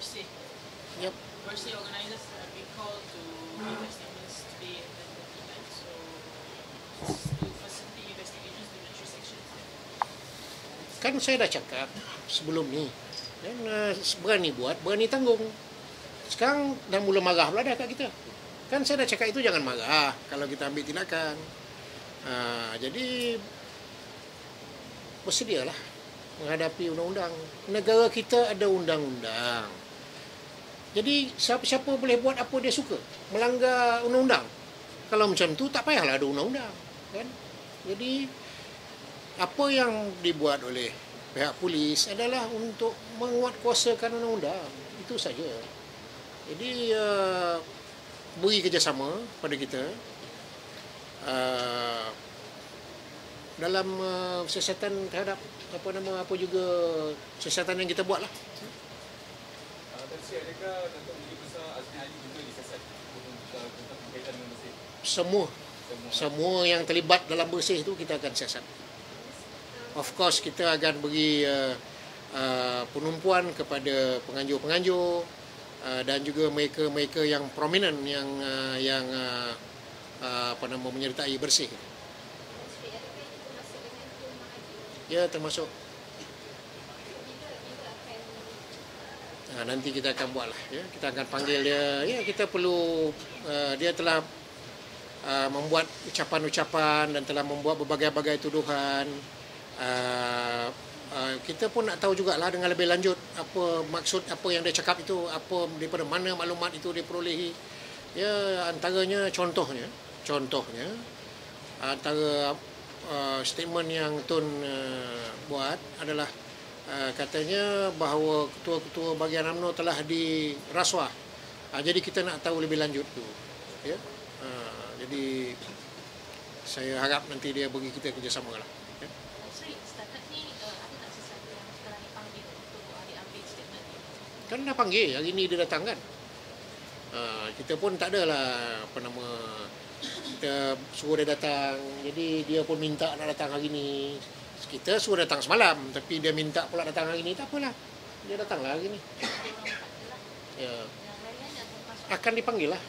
birthday organizers have been called to give their statements today at the event. So to facilitate investigations to the three sections. Kan saya dah cakap sebelum ni. Dan uh, berani buat, berani tanggung. Sekarang dah mula marah pula dah kat kita. Kan saya dah cakap itu jangan marah kalau kita ambil tindakan. Uh, jadi bersedialah menghadapi undang-undang. Negara kita ada undang-undang. Jadi siapa-siapa boleh buat apa dia suka. Melanggar undang-undang. Kalau macam tu tak payahlah ada undang-undang. Kan? Jadi apa yang dibuat oleh pihak polis adalah untuk menguatkuasakan undang-undang. Itu saja. Jadi uh, beri kerjasama pada kita uh, dalam uh, siasatan terhadap apa nama apa juga siasatan yang kita buat lah. Dan si adakah Datuk Menteri Besar Azmi Ali juga disiasat untuk tentang berkaitan dengan bersih? Semua Semua. semua yang terlibat dalam bersih itu kita akan siasat. Of course kita akan beri uh, uh, penumpuan kepada penganjur-penganjur uh, dan juga mereka-mereka yang prominent yang uh, yang uh, uh, apa nama menyertai bersih. Ya termasuk Ha, nanti kita akan buat lah ya. Kita akan panggil dia. Ya kita perlu uh, dia telah uh, membuat ucapan-ucapan dan telah membuat berbagai-bagai tuduhan. Uh, uh, kita pun nak tahu jugalah dengan lebih lanjut apa maksud apa yang dia cakap itu, apa daripada mana maklumat itu dia perolehi. Ya antaranya contohnya, contohnya antara uh, statement yang Tun uh, buat adalah katanya bahawa ketua-ketua bahagian UMNO telah dirasuah. Jadi kita nak tahu lebih lanjut tu. Ya. Uh, jadi saya harap nanti dia bagi kita kerjasama lah. Ya. Ni? Kan dah panggil, hari ni dia datang kan. Uh, kita pun tak adalah apa nama kita suruh dia datang. Jadi dia pun minta nak datang hari ni. Kita suruh datang semalam tapi dia minta pula datang hari ni tak apalah. Dia datanglah hari ni. Ya, akan dipanggil lah.